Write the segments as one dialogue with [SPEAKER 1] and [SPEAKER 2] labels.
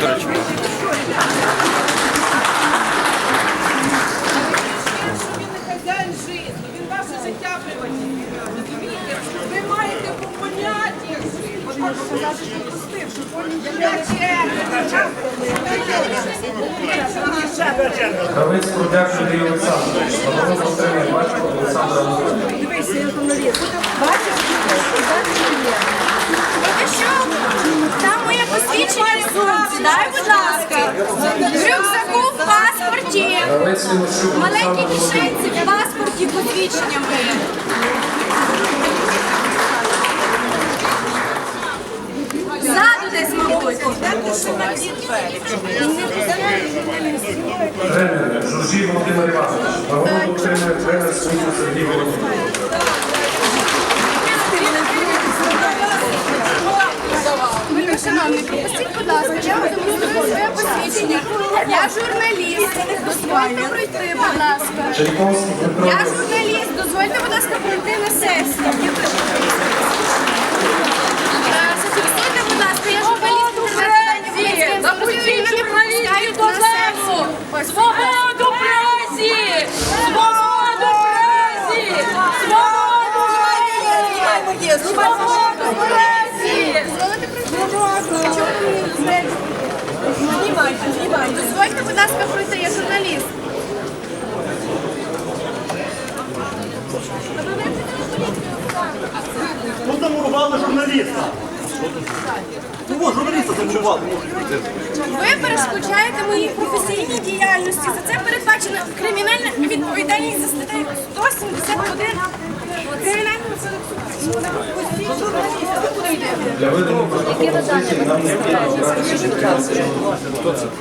[SPEAKER 1] Що
[SPEAKER 2] Гравець Крудяк Андрій Олександрович. Головного
[SPEAKER 3] Дай, будь ласка. Рюкзаку в паспорті. Маленькі кишенці в паспорті посвідчення моє. Ззаду десь, мабуть.
[SPEAKER 2] Тренер Жужі Володимир Іванович. Головного отримання тренер Сергій Володимирович.
[SPEAKER 3] Пропустіть, будь ласка, я вам демонструю своє посвідчення. Я журналіст. Дозвольте пройти, будь ласка. Я журналіст, дозвольте, будь ласка, пройти на сесію. Е, Зафіксуйте, будь ласка, я журналіст інтернет-видання
[SPEAKER 1] Запустіть журналістів до
[SPEAKER 3] сесію.
[SPEAKER 1] Свободу пресі! Свободу пресі! Свободу пресі! Свободу
[SPEAKER 3] Дозвольте, будь ласка, пройти, я журналіст.
[SPEAKER 4] Ну замурували журналіста. Ну журналіста замурували.
[SPEAKER 3] Ви перешкоджаєте моїй професійній діяльності. За це передбачена кримінальна відповідальність за статтею 171 Кримінального кодексу.
[SPEAKER 2] Для видання протоколу сесії нам необхідно обрати секретаря.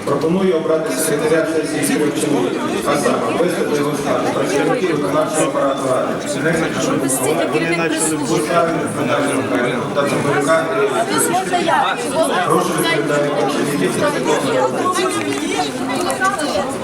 [SPEAKER 2] Пропоную обрати секретаря сесії. Кривчини. А саме виступи Олександр, працівники виконавчого апарату ради. Поставлено Федерального Михайла та Цимбалюка Прошу відповідати працівників.